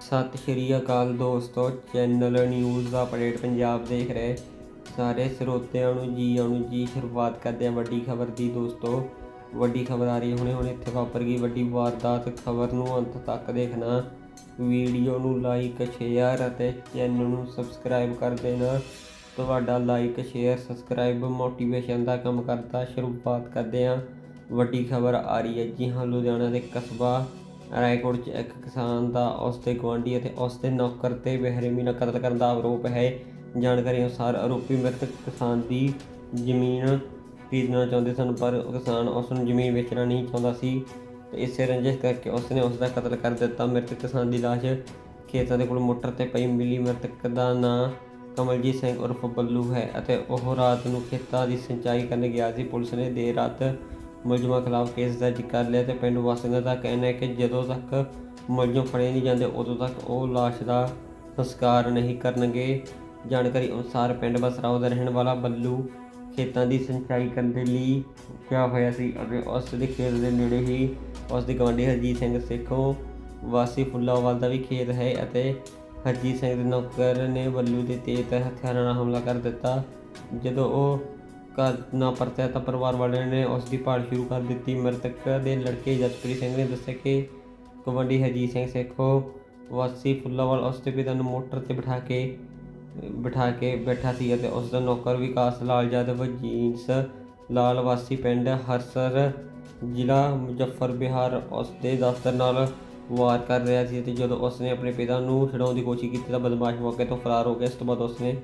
ਸਤਿ ਸ਼੍ਰੀ ਅਕਾਲ ਦੋਸਤੋ, ਚੈਨਲ ਨਿਊਜ਼ ਅਪਡੇਟ ਪੰਜਾਬ ਦੇਖ ਰਹੇ ਸਾਰੇ ਸਰੋਤਿਆਂ ਨੂੰ ਜੀ ਆਣੂ ਜੀ, ਸ਼ੁਰੂਆਤ ਕਰਦੇ ਹਾਂ ਵੱਡੀ ਖਬਰ ਦੀ ਦੋਸਤੋ। ਵੱਡੀ ਖਬਰ ਆ ਰਹੀ ਹੈ, ਹੁਣੇ ਹੁਣੇ ਇੱਥੇ ਵਾਪਰ ਗਈ ਵੱਡੀ ਵਾਰਦਾਤ ਖਬਰ ਨੂੰ ਅੰਤ ਤੱਕ ਦੇਖਣਾ। ਵੀਡੀਓ ਨੂੰ ਲਾਈਕ ਸ਼ੇਅਰ ਅਤੇ ਚੈਨਲ ਨੂੰ ਸਬਸਕ੍ਰਾਈਬ ਕਰ ਦੇਣਾ। ਤੁਹਾਡਾ ਲਾਈਕ ਸ਼ੇਅਰ ਸਬਸਕ੍ਰਾਈਬ ਮੋਟੀਵੇਸ਼ਨ ਦਾ ਕੰਮ ਕਰਦਾ। ਸ਼ੁਰੂਆਤ ਕਰਦੇ ਹਾਂ। ਵੱਡੀ ਖਬਰ ਆ ਰਹੀ ਹੈ ਜੀ, ਹਾਂ, ਲੁਧਿਆਣਾ ਦੇ ਕਸਬਾ ਰਾਏਕੋਟ 'ਚ ਇੱਕ ਕਿਸਾਨ ਦਾ ਉਸ ਦੇ ਗੁਆਂਢੀ ਅਤੇ ਉਸ ਦੇ ਨੌਕਰ ਤੇ ਬੇਰਹਿਮੀ ਨਾਲ ਕਤਲ ਕਰਨ ਦਾ ਆਰੋਪ ਹੈ। ਜਾਣਕਾਰੀ ਅਨੁਸਾਰ ਆਰੋਪੀ ਮ੍ਰਿਤਕ ਕਿਸਾਨ ਦੀ ਜ਼ਮੀਨ ਖਰੀਦਣਾ ਚਾਹੁੰਦੇ ਸਨ, ਪਰ ਕਿਸਾਨ ਉਸ ਨੂੰ ਜ਼ਮੀਨ ਵੇਚਣਾ ਨਹੀਂ ਚਾਹੁੰਦਾ ਸੀ ਤੇ ਇਸੇ ਰੰਜਿਸ਼ ਕਰਕੇ ਉਸ ਨੇ ਉਸ ਦਾ ਕਤਲ ਕਰ ਦਿੱਤਾ। ਮ੍ਰਿਤਕ ਕਿਸਾਨ ਦੀ ਲਾਸ਼ ਖੇਤਾਂ ਦੇ ਕੋਲ ਮੋਟਰ ਤੇ ਪਈ ਮਿਲੀ। ਮ੍ਰਿਤਕ ਦਾ ਨਾਂ ਕਮਲਜੀਤ ਸਿੰਘ ਉਰਫ ਬੱਲੂ ਹੈ ਅਤੇ ਉਹ ਰਾਤ ਨੂੰ ਖੇਤਾਂ ਦੀ ਸਿੰਚਾਈ ਕਰਨ ਗਿਆ ਸੀ। ਪੁਲਿਸ ਨੇ ਦੇਰ ਰਾਤ ਮੁਲਜ਼ਮਾਂ ਖਿਲਾਫ ਕੇਸ ਦਰਜ ਕਰ ਲਿਆ ਤੇ ਪਿੰਡ ਵਾਸੀਆਂ ਦਾ ਕਹਿਣਾ ਹੈ ਕਿ ਜਦੋਂ ਤੱਕ ਮੁਲਜ਼ਮ ਫੜੇ ਨਹੀਂ ਜਾਂਦੇ, ਉਦੋਂ ਤੱਕ ਉਹ ਲਾਸ਼ ਦਾ ਸੰਸਕਾਰ ਨਹੀਂ ਕਰਨਗੇ। ਜਾਣਕਾਰੀ ਅਨੁਸਾਰ ਪਿੰਡ ਬਸਰਾਓ ਦਾ ਰਹਿਣ ਵਾਲਾ ਬੱਲੂ ਖੇਤਾਂ ਦੀ ਸਿੰਚਾਈ ਕਰਨ ਦੇ ਲਈ ਗਿਆ ਹੋਇਆ ਸੀ ਅਤੇ ਉਸ ਦੇ ਖੇਤ ਦੇ ਨੇੜੇ ਹੀ ਉਸ ਦੇ ਗਵਾਂਢੀ ਹਰਜੀਤ ਸਿੰਘ ਸੇਖੋਂ ਵਾਸੀ ਫੁੱਲਾਵਾਲ ਦਾ ਵੀ ਖੇਤ ਹੈ ਅਤੇ ਹਰਜੀਤ ਸਿੰਘ ਦੇ ਨੌਕਰ ਨੇ ਬੱਲੂ ਦੇ ਤੇਜ਼ ਹਥਿਆਰਾਂ ਨਾਲ ਹਮਲਾ ਕਰ ਦਿੱਤਾ। ਜਦੋਂ ਉਹ ਘਰ ਨਾ ਪਰਤਿਆ ਤਾਂ ਪਰਿਵਾਰ ਵਾਲਿਆਂ ਨੇ ਉਸ ਦੀ ਭਾਲ ਸ਼ੁਰੂ ਕਰ ਦਿੱਤੀ। ਮ੍ਰਿਤਕ ਦੇ ਲੜਕੇ ਜਸਪ੍ਰੀਤ ਸਿੰਘ ਨੇ ਦੱਸਿਆ ਕਿ ਕਬੱਡੀ ਹਰਜੀਤ ਸਿੰਘ ਸੇਖੋਂ ਵਾਸੀ ਫੁੱਲਾਵਾਲ ਉਸ ਦੇ ਪਿਤਾ ਨੂੰ ਮੋਟਰ ਤੇ ਬਿਠਾ ਕੇ ਬਿਠਾ ਕੇ ਬੈਠਾ ਸੀ ਅਤੇ ਉਸ ਦਾ ਨੌਕਰ ਵਿਕਾਸ ਲਾਲ ਯਾਦਵ ਜੀਨਸ ਲਾਲ ਵਾਸੀ ਪਿੰਡ ਹਰਸਰ ਜ਼ਿਲ੍ਹਾ ਮੁਜ਼ੱਫਰ ਬਿਹਾਰ ਉਸ ਦੇ ਦਫ਼ਤਰ ਨਾਲ ਵਾਰ ਕਰ ਰਿਹਾ ਸੀ ਤੇ ਜਦੋਂ ਉਸ ਨੇ ਆਪਣੇ ਪਿਤਾ ਨੂੰ ਛਡਾਉਣ ਦੀ ਕੋਸ਼ਿਸ਼ ਕੀਤੀ ਤਾਂ ਬਦਮਾਸ਼ ਮੌਕੇ ਤੋਂ ਫਰਾਰ ਹੋ ਗਿਆ। ਇਸ ਤੋਂ ਬਾਅਦ ਉਸ ਨੇ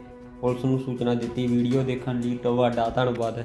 ਪੁਲਿਸ ਨੂੰ ਸੂਚਨਾ ਦਿੱਤੀ। ਵੀਡੀਓ ਦੇਖਣ ਲਈ ਤੁਹਾਡਾ ਧੰਨਵਾਦ।